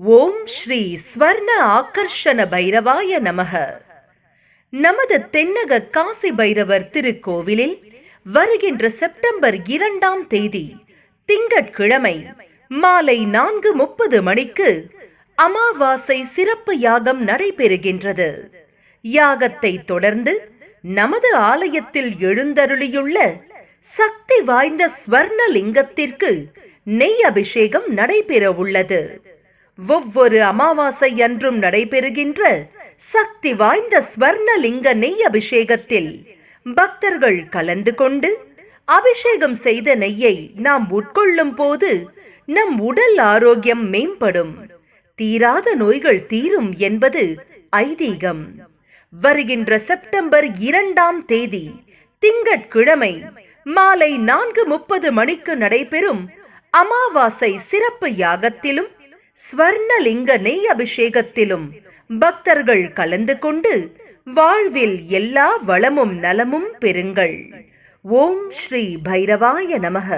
ஓம் ஸ்ரீ ஸ்வர்ண ஆகர்ஷண பைரவாய நமக. நமது தென்னக காசி பைரவர் திருக்கோவிலில் வருகின்ற செப்டம்பர் இரண்டாம் தேதி திங்கட்கிழமை மாலை நான்கு முப்பது மணிக்கு அமாவாசை சிறப்பு யாகம் நடைபெறுகின்றது. யாகத்தை தொடர்ந்து நமது ஆலயத்தில் எழுந்தருளியுள்ள சக்தி வாய்ந்த ஸ்வர்ணலிங்கத்திற்கு நெய் அபிஷேகம் நடைபெற உள்ளது ஒவ்வொரு அமாவாசை அன்றும் நடைபெறுகின்ற சக்தி வாய்ந்த ஸ்வர்ணலிங்க நெய் அபிஷேகத்தில் பக்தர்கள் கலந்து கொண்டு அபிஷேகம் செய்த நெய்யை நாம் உட்கொள்ளும் போது நம் உடல் ஆரோக்கியம் மேம்படும். தீராத நோய்கள் தீரும் என்பது ஐதீகம். வருகின்ற செப்டம்பர் இரண்டாம் தேதி திங்கட்கிழமை மாலை நான்கு முப்பது மணிக்கு நடைபெறும் அமாவாசை சிறப்பு யாகத்திலும் ஸ்வர்ணலிங்க நெய் அபிஷேகத்திலும் பக்தர்கள் கலந்து கொண்டு வாழ்வில் எல்லா வளமும் நலமும் பெறுங்கள். ஓம் ஸ்ரீ பைரவாய நமக.